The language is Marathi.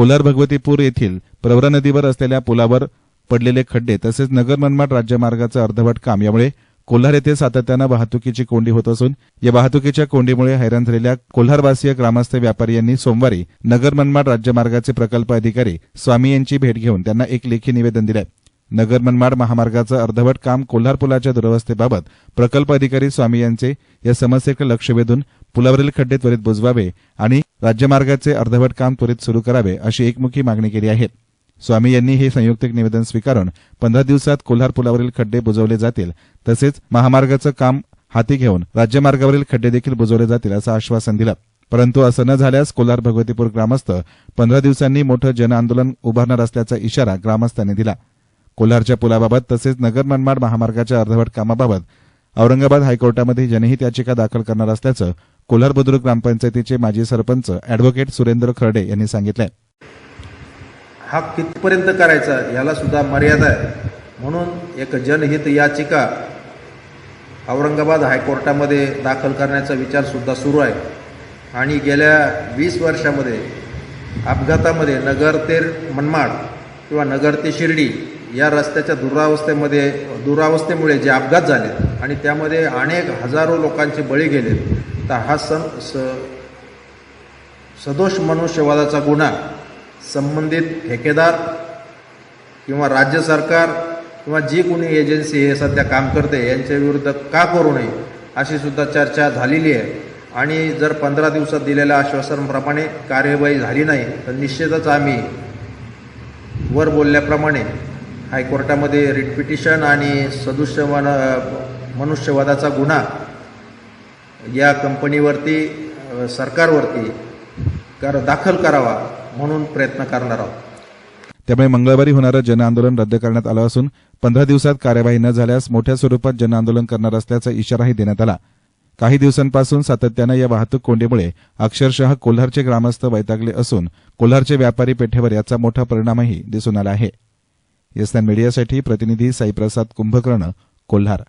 कोल्हार भगवतीपूर येथील प्रवरा नदीवर असलेल्या पुलावर पडलेले खड्डे तसेच नगर मनमाड राज्यमार्गाचं अर्धवट काम यामुळे कोल्हार येथे सातत्यानं वाहतुकीची कोंडी होत असून या वाहतुकीच्या कोंडीमुळे हैराण झालेल्या कोल्हारवासीय ग्रामस्थ व्यापारी यांनी सोमवारी नगर मनमाड राज्यमार्गाचे प्रकल्प अधिकारी स्वामी यांची भेट घेऊन त्यांना एक लेखी निवेदन दिलं. नगर मनमाड महामार्गाचं अर्धवट काम कोल्हार पुलाच्या दुरवस्थेबाबत प्रकल्प अधिकारी स्वामी यांचे या समस्येकडे लक्ष वेधून पुलावरील खड्डे त्वरित बुजवावे आणि राज्यमार्गाचे अर्धवट काम त्वरित सुरू करावे अशी एकमुखी मागणी केली आहे. स्वामी यांनी हे संयुक्तिक निवेदन स्वीकारून पंधरा दिवसात कोल्हार पुलावरील खड्डे बुजवले जातील तसेच महामार्गाचं काम हाती घेऊन राज्यमार्गावरील खड्डे देखील बुजवले जातील असं आश्वासन दिलं. परंतु असं न झाल्यास कोल्हार भगवतीपूर ग्रामस्थ पंधरा दिवसांनी मोठं जनआंदोलन उभारणार असल्याचा इशारा ग्रामस्थांनी दिला. कोल्हारच्या पुलाबाबत तसेच नगर मनमाड महामार्गाच्या अर्धवट कामाबाबत औरंगाबाद हायकोर्टामध्ये जनहित याचिका दाखल करणार असल्याचं कोल्हार बुद्रुक ग्रामपंचायतीचे माजी सरपंच अॅडव्होकेट सुरेंद्र खर्डे यांनी सांगितले हा कितपर्यंत करायचा याला सुद्धा मर्यादा आहे. म्हणून एक जनहित याचिका औरंगाबाद हायकोर्टामध्ये दाखल करण्याचा विचारसुद्धा सुरू आहे. आणि गेल्या वीस वर्षामध्ये अपघातामध्ये नगर ते मनमाड किंवा नगर ते शिर्डी या रस्त्याच्या दुरावस्थेमध्ये दुरावस्थेमुळे जे अपघात झाले आणि त्यामध्ये अनेक हजारो लोकांचे बळी गेले तर हा सं स सदोष मनुष्यवादाचा गुन्हा संबंधित ठेकेदार किंवा राज्य सरकार किंवा जी कोणी एजन्सी हे सध्या काम करते यांच्या विरुद्ध का करू नये अशी सुद्धा चर्चा झालेली आहे. आणि जर पंधरा दिवसात दिलेल्या आश्वासनाप्रमाणे कार्यवाही झाली नाही तर निश्चितच आम्ही वर बोलल्याप्रमाणे हायकोर्टामध्ये रिट पिटिशन आणि सदुष्यवान मनुष्यवादाचा गुन्हा या कंपनीवरती सरकारवरती कर दाखल करावा म्हणून प्रयत्न करणार आहोत. त्यामुळे मंगळवारी होणारं जनआंदोलन रद्द करण्यात आलं असून पंधरा दिवसात कार्यवाही न झाल्यास मोठ्या स्वरूपात जनआंदोलन करणार असल्याचा इशाराही देण्यात आला. काही दिवसांपासून सातत्यानं या वाहतूक कोंडीमुळे अक्षरशः कोल्हारचे ग्रामस्थ वैतागले असून कोल्हारचे व्यापारी पेठेवर याचा मोठा परिणामही दिसून आला आहे. एसएन मीडियासाठी प्रतिनिधी साईप्रसाद कुंभकर्ण कोल्हार.